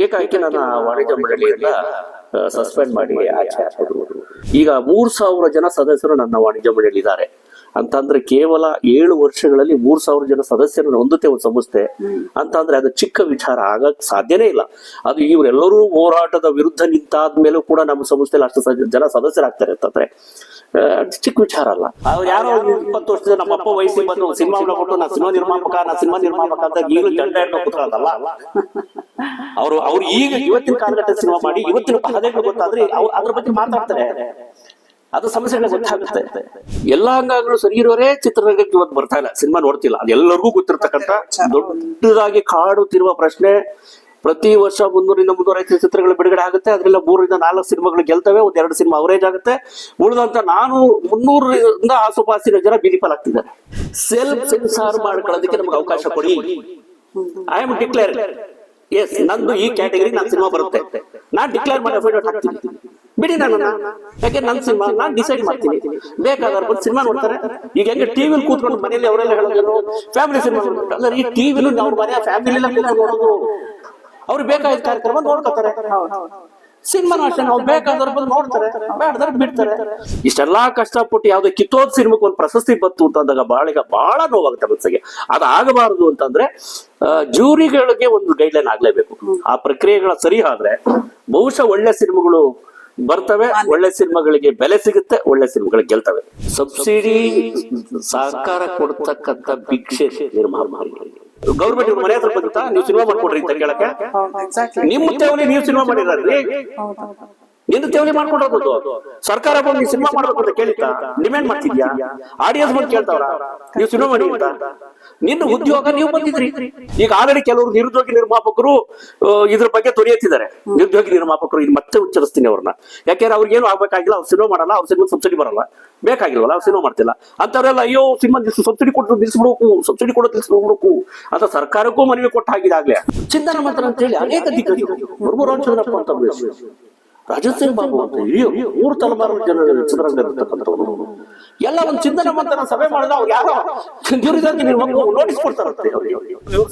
ಏಕಾಏಕಿ ನನ್ನ ವಾಣಿಜ್ಯ ಮಂಡಳಿಯಿಂದ ಸಸ್ಪೆಂಡ್ ಮಾಡಿ ಆಚೆ ಹಾಕಿದ್ರು ಈಗ ಮೂರ್ ಸಾವಿರ ಜನ ಸದಸ್ಯರು ನನ್ನ ವಾಣಿಜ್ಯ ಮಂಡಳಿ ಇದ್ದಾರೆ ಅಂತಂದ್ರೆ ಕೇವಲ ಏಳು ವರ್ಷಗಳಲ್ಲಿ ಮೂರ್ ಸಾವಿರ ಜನ ಸದಸ್ಯರನ್ನು ಹೊಂದುತ್ತೆ ಒಂದು ಸಂಸ್ಥೆ. ಅಂತಂದ್ರೆ ಅದು ಚಿಕ್ಕ ವಿಚಾರ ಆಗಕ್ ಸಾಧ್ಯನೇ ಇಲ್ಲ. ಅದು ಇವರೆಲ್ಲರೂ ಹೋರಾಟದ ವಿರುದ್ಧ ನಿಂತಾದ್ಮೇಲೂ ಕೂಡ ನಮ್ಮ ಸಂಸ್ಥೆಯಲ್ಲಿ ಅಷ್ಟು ಜನ ಸದಸ್ಯರಾಗ್ತಾರೆ ಅಂತಂದ್ರೆ ಚಿಕ್ಕ ವಿಚಾರ ಅಲ್ಲ. ಅವ್ರು ಯಾರೋ ಇಪ್ಪತ್ತು ವರ್ಷದ ನಮ್ಮ ಅಪ್ಪ ವಯಸ್ಸಿಗೆ ಬಂದು ಸಿನಿಮಾ ಕೊಟ್ಟು ನಾ ಸಿನಿಮಾ ನಿರ್ಮಾಪಕ ನಾ ಸಿನಿಮಾ ನಿರ್ಮಾಪಕ ಅಂತ ಈಗಲೂ ಜಂಡ ಹಿಡ್ಕೊಂಡು ಕೂತ್ಕೊಳ್ಳೋದಲ್ಲ ಅವರು ಅವ್ರು ಈಗ ಇವತ್ತಿನ ಕಾಲಘಟ್ಟ ಸಿನಿಮಾ ಮಾಡಿ ಇವತ್ತಿನ ಪದಗಳು ಗೊತ್ತಾದ್ರೆ ಅದ್ರ ಬಗ್ಗೆ ಮಾತಾಡ್ತಾರೆ. ಅದು ಸಮಸ್ಯೆಗಳು ಗೊತ್ತಾಗುತ್ತೆ ಎಲ್ಲಾ ಅಂಗಗಳು ಸರಿ ಇರೋರೇ ಚಿತ್ರರಂಗಕ್ಕೆ ಇವತ್ತು ಬರ್ತಾ ಇಲ್ಲ. ಸಿನಿಮಾ ನೋಡ್ತಿಲ್ಲ. ಅದೆಲ್ಲರಿಗೂ ಗೊತ್ತಿರ್ತಕ್ಕಂಥ ದೊಡ್ಡದಾಗಿ ಕಾಡುತ್ತಿರುವ ಪ್ರಶ್ನೆ ಪ್ರತಿ ವರ್ಷ ಮುನ್ನೂರಿಂದ ಮುನ್ನೂರೈದು ಚಿತ್ರಗಳು ಬಿಡುಗಡೆ ಆಗುತ್ತೆ. ಅದರಿಂದ ಮೂರರಿಂದ ನಾಲ್ಕು ಸಿನಿಮಾಗಳು ಗೆಲ್ತವೆ. ಒಂದ್ ಎರಡು ಸಿನಿಮಾ ಅವರೇಜ್ ಆಗುತ್ತೆ. ಉಳಿದಂತ ನಾನು ಮುನ್ನೂರರಿಂದ ಆಸುಪಾಸಿನ ಜನ ಬೀದಿ ಆಗ್ತಿದ್ದಾರೆ ಸೆಲ್ಫ್ ಸೆನ್ಸಾರ್ ಮಾಡ್ಕೊಳ್ಳೋದಕ್ಕೆ ನಮ್ಗೆ ಅವಕಾಶ ಕೊಡಿ. ಐ ಆಮ್ ಡಿಕ್ಲೇರ್ ಎಸ್ ನಂದು ಈ ಕ್ಯಾಟಗರಿ ನಾನು ಸಿನಿಮಾ ಬರುತ್ತೆ. ನಾನ್ ಡಿಕ್ಲೇರ್ ಮಾಡಿ ಅಫಿಡೇಟ್ ಹಾಕ್ತೀನಿ ಬಿಡಿ ನನ್ನ ಯಾಕೆ ನನ್ನ ಸಿನಿಮಾ ನಾನ್ ಡಿಸೈಡ್ ಮಾಡ್ತೀನಿ. ಬೇಕಾದ್ರೆ ಒಂದು ಸಿನಿಮಾ ನೋಡ್ತಾರೆ. ಈಗ ಹೆಂಗೆ ಟಿವಿಲಿ ಕೂತ್ಕೊಂಡು ಮನೆಯಲ್ಲಿ ಅವರೆಲ್ಲ ಹೇಳೋದು ಫ್ಯಾಮಿಲಿ ಸಿನಿಮಾ ಅಂದ್ರೆ ಈ ಟಿವಿಲು ನಾವು ಮನೆ ಫ್ಯಾಮಿಲಿ ನೋಡೋದು. ಅವ್ರು ಬೇಕಾದ ಕಾರ್ಯಕ್ರಮ ನೋಡ್ಕೋತಾರೆ. ಸಿನಿಮಾ ಅಷ್ಟೇ ನಾವು ಬೇಕಾದ್ರೆ ಬಂದು ನೋಡ್ತಾರೆ. ಬೇಡದ್ರೆ ಬಿಡ್ತಾರೆ. ಇಷ್ಟೆಲ್ಲಾ ಕಷ್ಟಪಟ್ಟು ಯಾವ್ದೋ ಕಿತ್ತೋದ್ ಸಿನಿಮಾಕ್ಕೆ ಒಂದು ಪ್ರಶಸ್ತಿ ಬಂತು ಅಂತಂದಾಗ ಬಾಳಿಗ ಬಹಳ ನೋವಾಗುತ್ತೆ ಮನಸ್ಸಿಗೆ. ಅದು ಆಗಬಾರದು ಅಂತಂದ್ರೆ ಜೂರಿಗಳಿಗೆ ಒಂದು ಗೈಡ್ಲೈನ್ ಆಗ್ಲೇಬೇಕು. ಆ ಪ್ರಕ್ರಿಯೆಗಳ ಸರಿ ಆದ್ರೆ ಬಹುಶಃ ಒಳ್ಳೆ ಸಿನಿಮಾಗಳು ಬರ್ತವೆ ಒಳ್ಳೆ ಸಿನಿಮಾಗಳಿಗೆ ಬೆಲೆ ಸಿಗುತ್ತೆ ಒಳ್ಳೆ ಸಿನಿಮಾಗಳು ಗೆಲ್ತವೆ. ಸಬ್ಸಿಡಿ ಸಹಕಾರ ಕೊಡ್ತಕ್ಕಂತ ಭಿಕ್ಷೆ ನಿರ್ಮಾಣ ಮಾಡಿ ಗೌರ್ಮೆಂಟ್ ಮನೆ ಹತ್ರ ಬಂತ ನೀವು ಸಿನಿಮಾ ಮಾಡ್ಕೊಡ್ರಿ ಅಂತ ನಿಮ್ಮ ನೀವು ಸಿನಿಮಾ ಮಾಡಿದ್ರಿ ನಿಂದು ತೇವಲಿ ಮಾಡ್ಕೊಂಡು ಸರ್ಕಾರ ಬಂದು ಸಿನಿಮಾ ಮಾಡ್ಬೇಕು ಅಂತ ಕೇಳಿತ್ತ ಡಿಮ್ಯಾಂಡ್ ಮಾಡ್ತಿದ್ಯಾ? ಆಡಿಯನ್ಸ್ ಬಂದು ಕೇಳ್ತಾವ್ರ? ನೀವು ಸಿನಿಮಾ ಮಾಡಿ ಅಂತ. ನಿನ್ನ ಉದ್ಯೋಗ ನೀವು ಬಂದಿದ್ರಿ. ಈಗ ಆಲ್ರೆಡಿ ಕೆಲವರು ನಿರುದ್ಯೋಗಿ ನಿರ್ಮಾಪಕರು ಇದ್ರ ಬಗ್ಗೆ ತೊರೆಯುತ್ತಿದ್ದಾರೆ ನಿರುದ್ಯೋಗಿ ನಿರ್ಮಾಪಕರು ಇದು ಮತ್ತೆ ಉಚ್ಚರಿಸ್ತೀನಿ ಅವ್ರನ್ನ. ಯಾಕೆಂದ್ರೆ ಅವ್ರಿಗೇನು ಆಗ್ಬೇಕಾಗಿಲ್ಲ, ಅವ್ರು ಸಿನಿಮಾ ಮಾಡಲ್ಲ, ಅವ್ರ ಸಿನಿಮಾ ಸಬ್ಸಿಡಿ ಬರಲ್ಲ. ಬೇಕಾಗಿಲ್ವಲ್ಲ, ಅವ್ರು ಸಿನಿಮಾ ಮಾಡ್ತಿಲ್ಲ. ಅಂತವ್ರೆಲ್ಲ ಅಯ್ಯೋ, ಸಿನಿಮಾ ಸಬ್ಸಿಡಿ ಕೊಟ್ಟು ನಿಲ್ಸ್ಬಿಡ್ಬೇಕು ಸಬ್ಸಿಡಿ ಕೊಡೋ ನಿಲ್ಸ್ಬಿಡ್ಬೇಕು ಅಂತ ಸರ್ಕಾರಕ್ಕೂ ಮನವಿ ಕೊಟ್ಟ ಹಾಗಿದಾಗ್ಲೇ. ಚಿಂತನೆ ಮಾತ್ರ ಅಂತ ಹೇಳಿ ಅನೇಕ ದಿಗ್ಗಜರು. ಅಂತ ಒಬ್ರು ಸಿಂಗ್ ಬಾಬು ಅಂತ ಮೂರು ತಲೆಮಾರು ಜನ ಚಿತ್ರರಂಗ ಇರತಕ್ಕಂಥವ್ರು ಎಲ್ಲ ಒಂದು ಚಿಂತನೆ ಮಂಥನ ಸಭೆ ಮಾಡಿದ್ರೆ ಅವ್ರು ಯಾರೋ? ನೀವು ನೋಟಿಸ್ ಕೊಡ್ತಾರಂತೆ ಅವ್ರಿಗೆ.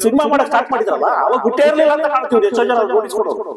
ಸಿನಿಮಾ ಮಾಡಕ್ ಸ್ಟಾರ್ಟ್ ಮಾಡಿದ್ರಲ್ಲ, ಅವಾಗ ಗುಟ್ಟೆ ಇರ್ಲಿಲ್ಲ ಅಂತ ಕಾಣ್ತೀವಿ ಎಷ್ಟೋ ಜನ ನೋಟಿಸ್ ಕೊಡೋರು.